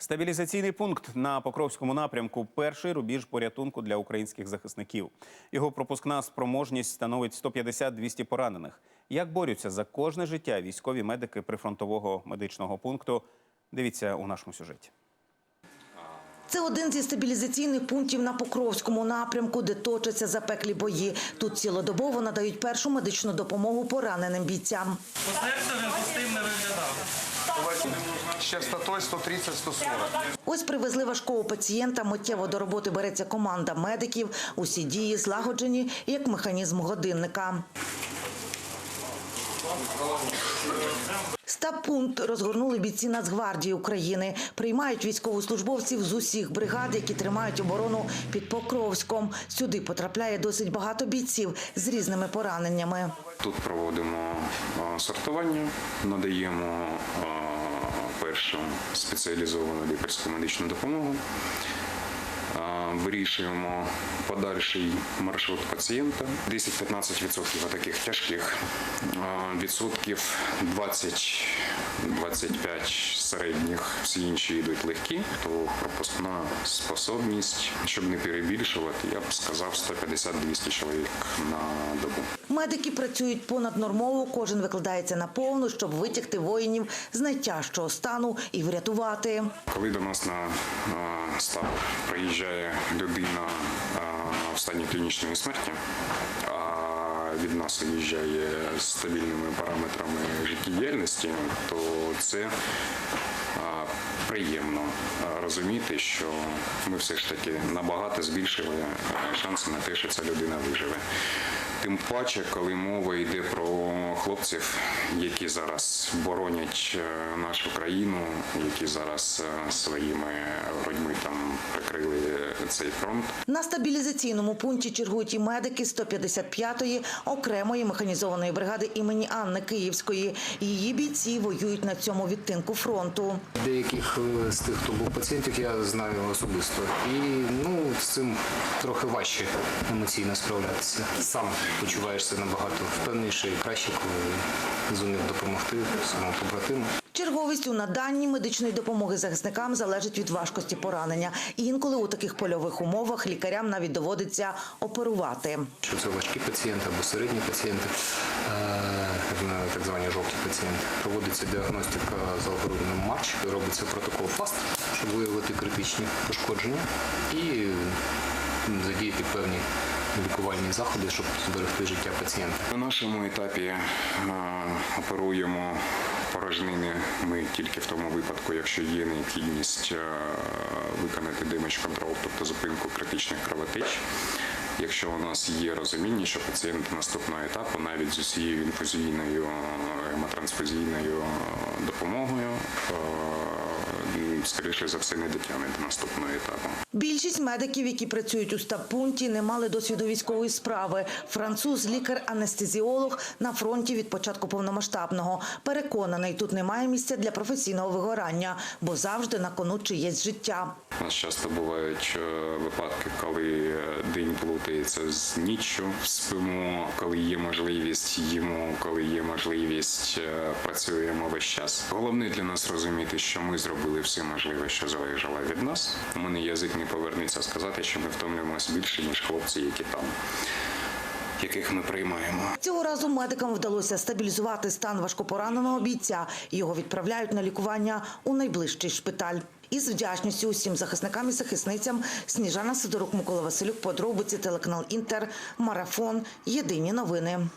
Стабілізаційний пункт на Покровському напрямку перший рубіж порятунку для українських захисників. Його пропускна спроможність становить 150-200 поранених. Як борються за кожне життя військові медики прифронтового медичного пункту? Дивіться у нашому сюжеті. Це один зі стабілізаційних пунктів на Покровському напрямку, де точаться запеклі бої. Тут цілодобово надають першу медичну допомогу пораненим бійцям. По серцю він пустим не виглядав. З частотою 130-140. Ось привезли важкого пацієнта. Миттєво до роботи береться команда медиків. Усі дії злагоджені, як механізм годинника. Стаб-пункт розгорнули бійці Нацгвардії України. Приймають військовослужбовців з усіх бригад, які тримають оборону під Покровськом. Сюди потрапляє досить багато бійців з різними пораненнями. Тут проводимо сортування, надаємо першу спеціалізовану лікарську медичну допомогу, вирішуємо подальший маршрут пацієнта. 10-15% таких тяжких, відсотків 20-25 середніх, всі інші йдуть легкі, то пропускна способність, щоб не перебільшувати, я б сказав 150-200 чоловік на добу. Медики працюють понаднормово, кожен викладається на повну, щоб витягти воїнів з найтяжчого стану і врятувати. Коли до нас на а, стаб приїжджає людина в стані клінічної смерті, від нас виїжджає з стабільними параметрами життєдіяльності, то це приємно розуміти, що ми все ж таки набагато збільшили шанси на те, що ця людина виживе. Тим паче, коли мова йде про хлопців, які зараз боронять е, нашу країну, які зараз е, своїми грудьми там прикрили цей фронт. На стабілізаційному пункті чергують і медики 155-ї окремої механізованої бригади імені Анни Київської. Її бійці воюють на цьому відтинку фронту. Деяких з тих, хто був пацієнтів, я знаю особисто. І ну з цим трохи важче емоційно справлятися. Сам почуваєшся набагато впевненіше і краще, коли зумів допомогти самому побратиму. Черговість у наданні медичної допомоги захисникам залежить від важкості поранення. І інколи у таких польових умовах лікарям навіть доводиться оперувати. Що це важкі пацієнти або середні пацієнти, е, так звані жовті пацієнти. Проводиться діагностика за алгоритмом матч, робиться протокол ФАСТ, щоб виявити критичні пошкодження і задіяти певні лікувальні заходи, щоб зберегти життя пацієнта. На нашому етапі е, оперуємо порожнини ми тільки в тому випадку, якщо є необхідність е, виконати damage control, тобто зупинку критичних кровотеч. Якщо у нас є розуміння, що пацієнт наступного етапу навіть з усією інфузійною е, гемотрансфузійною е, допомогою, е, скоріше за все, не дотягне до наступного етапу. Більшість медиків, які працюють у стаб-пункті, не мали досвіду військової справи. Француз, лікар-анестезіолог на фронті від початку повномасштабного. Переконаний, тут немає місця для професійного вигорання, бо завжди на кону чиєсь життя. У нас часто бувають е, випадки, коли е, день плутається з ніччю. Спимо, коли є можливість, їмо, коли є можливість, е, працюємо весь час. Головне для нас розуміти, що ми зробили все можливе, що залежало від нас. У мене язик не повернеться сказати, що ми втомлюємося більше ніж хлопці, які там, яких ми приймаємо. Цього разу медикам вдалося стабілізувати стан важкопораненого бійця. Його відправляють на лікування у найближчий шпиталь. Із вдячністю усім захисникам і захисницям Сніжана Сидорук, Микола Василюк, подробиці, телеканал Інтер, Марафон. Єдині новини.